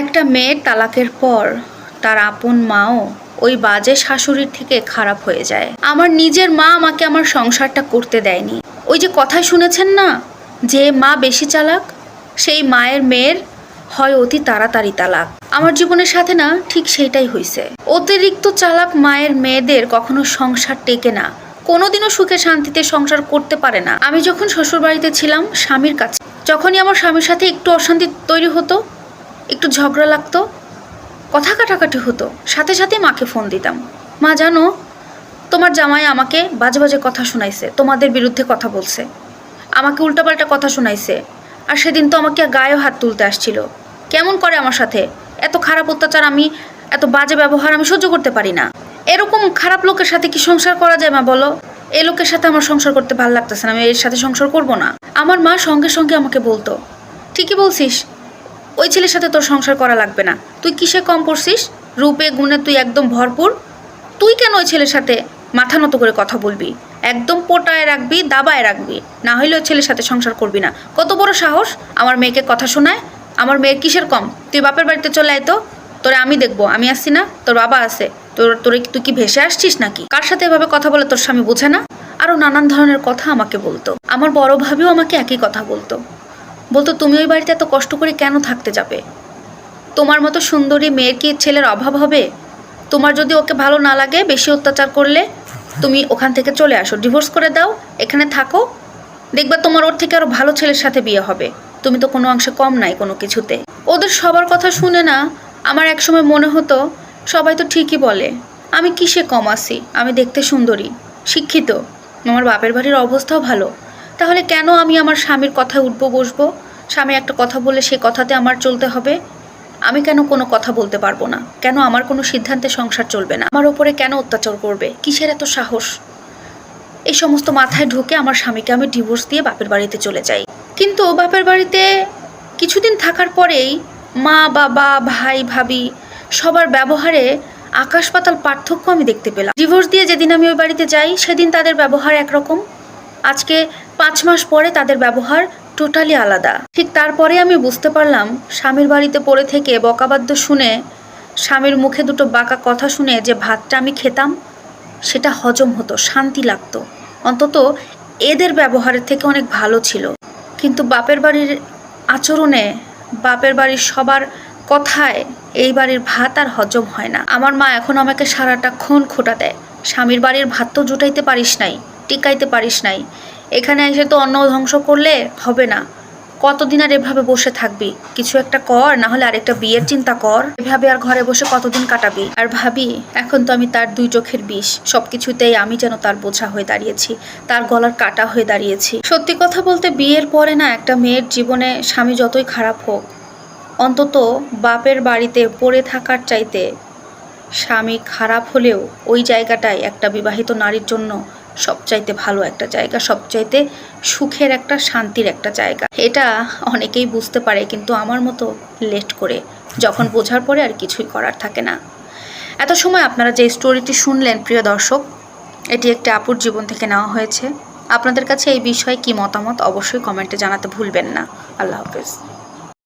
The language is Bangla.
একটা মেয়ের তালাকের পর তার আপন মাও ওই বাজে শাশুড়ির থেকে খারাপ হয়ে যায়। আমার নিজের মা আমাকে আমার সংসারটা করতে দেয়নি। ওই যে কথায় শুনেছেন না? যে মা বেশি চালাক, সেই মায়ের মেয়ের হয় অতি তাড়াতাড়ি তালাক। আমার জীবনের সাথে না, ঠিক সেইটাই হয়েছে অতিরিক্ত চালাক মায়ের মেয়েদের কখনো সংসার টেকে না। কোনোদিনও সুখে শান্তিতে সংসার করতে পারে না। আমি যখন শ্বশুরবাড়িতে ছিলাম, স্বামীর কাছে, যখনই আমার স্বামীর সাথে একটু অশান্তি তৈরি হতো একটু ঝগড়া লাগতো, কথা কাটাকাটি হতো, সাথে সাথে মাকে ফোন দিতাম। মা, জানো, তোমার জামাই আমাকে বাজে বাজে কথা শোনাইছে, তোমাদের বিরুদ্ধে কথা বলছে। আমাকে উল্টাপাল্টা কথা শোনাইছে, আর সেদিন তো আমাকে গায়েও হাত তুলতে আসছিল। কেমন করে আমার সাথে? এত খারাপ অত্যাচার আমি, এত বাজে ব্যবহার আমি সহ্য করতে পারি না। এরকম খারাপ লোকের সাথে কি সংসার করা যায় মা, বলো? এই লোকের সাথে আমার সংসার করতে ভালো লাগতেছে না, আমি এর সাথে সংসার করব না। আমার মা সঙ্গে সঙ্গে আমাকে বলতো, ঠিকই বলছিস ওই ছেলের সাথে তোর সংসার করা লাগবে না। তুই কিসে কম পড়ছিস? রূপে, গুণে তুই একদম ভরপুর। তুই কেন ওই ছেলের সাথে মাথা নত করে কথা বলবি? একদম পোটায় রাখবি, দাবায় রাখবি। না হইলে ওই ছেলের সাথে সংসার করবি না। কত বড় সাহস আমার মেয়েকে কথা শোনায়। আমার মেয়ের কিসের কম? তুই বাপের বাড়িতে চলে আয় তো। তোরে আমি দেখব। আমি আসছি না? তোর বাবা আছে। তোর, তোরে তুই কি ভেসে আসছিস নাকি? কার সাথে এভাবে কথা বলে তোর স্বামী বোঝে না? আরও নানান ধরনের কথা আমাকে বলতো। আমার বড় ভাবিও আমাকে একই কথা বলতো। বলতো, তুমি ওই বাড়িতে এত কষ্ট করে কেন থাকতে যাবে? তোমার মতো সুন্দরী মেয়ের কি ছেলের অভাব হবে? তোমার যদি ওকে ভালো না লাগে, বেশি অত্যাচার করলে, তুমি ওখান থেকে চলে আসো, ডিভোর্স করে দাও, এখানে থাকো। দেখবা তোমার ওর থেকে আরও ভালো ছেলের সাথে বিয়ে হবে। তুমি তো কোনো অংশে কম নাই কোনো কিছুতে। ওদের সবার কথা শুনে না আমার একসময় মনে হতো, সবাই তো ঠিকই বলে, আমি কিসে কম আছি? আমি দেখতে সুন্দরী, শিক্ষিত। আমার বাপের বাড়ির অবস্থাও ভালো। তাহলে কেন আমি আমার স্বামীর কথায় উঠবো, বসবো? স্বামী একটা কথা বলে সে কথাতে আমার চলতে হবে? আমি কেন কোনো কথা বলতে পারব না? কেন আমার কোনো সিদ্ধান্তে সংসার চলবে না? আমার ওপরে কেন অত্যাচার করবে? কিসের এত সাহস? এই সমস্ত মাথায় ঢুকে আমার স্বামীকে আমি ডিভোর্স দিয়ে বাপের বাড়িতে চলে যাই। কিন্তু বাপের বাড়িতে কিছুদিন থাকার পরেই মা, বাবা, ভাই, ভাবি সবার ব্যবহারে আকাশ পাতাল পার্থক্য আমি দেখতে পেলাম। ডিভোর্স দিয়ে যেদিন আমি ওই বাড়িতে যাই, সেদিন তাদের ব্যবহার একরকম। আজকে পাঁচ মাস পরে তাদের ব্যবহার টোটালি আলাদা। ঠিক তারপরে আমি বুঝতে পারলাম, স্বামীর বাড়িতে পড়ে থেকে বকাবাদ্য শুনে স্বামীর মুখে দুটো বাঁকা কথা শুনে যে ভাতটা আমি খেতাম, সেটা হজম হতো, শান্তি লাগতো। অন্তত এদের ব্যবহারের থেকে অনেক ভালো ছিল। কিন্তু বাপের বাড়ির আচরণে, বাপের বাড়ির সবার কথায় এই বাড়ির ভাত আর হজম হয় না। আমার মা এখন আমাকে সারাটা ক্ষণ খোটা দেয়। স্বামীর বাড়ির ভাত তো জুটাইতে পারিস নাই, টিকাইতে পারিস নাই। এখানে এসে তো অন্ন ধ্বংস করলে হবে না। কতদিন আর এভাবে বসে থাকবি? কিছু একটা কর, না হলে আরেকটা বিয়ের চিন্তা কর। এভাবে আর ঘরে বসে কতদিন কাটাবি? আর ভাবি, এখন তো আমি তার দুই চোখের বিষ। সবকিছুতেই আমি যেন তার বোঝা হয়ে দাঁড়িয়েছি, তার গলার কাটা হয়ে দাঁড়িয়েছি। সত্যি কথা বলতে বিয়ের পরে না একটা মেয়ের জীবনে স্বামী যতই খারাপ হোক, অন্তত বাপের বাড়িতে পড়ে থাকার চাইতে স্বামী খারাপ হলেও ওই জায়গাটায় একটা বিবাহিত নারীর জন্য সবচাইতে ভালো একটা জায়গা, সবচাইতে সুখের একটা, শান্তির একটা জায়গা। এটা অনেকেই বুঝতে পারে, কিন্তু আমার মতো লেট করে যখন বোঝার পরে আর কিছুই করার থাকে না। এত সময় আপনারা যে স্টোরিটি শুনলেন, প্রিয় দর্শক, এটি একটি আপুর জীবন থেকে নেওয়া হয়েছে। আপনাদের কাছে এই বিষয়ে কি মতামত, অবশ্যই কমেন্টে জানাতে ভুলবেন না। আল্লাহ হাফেজ।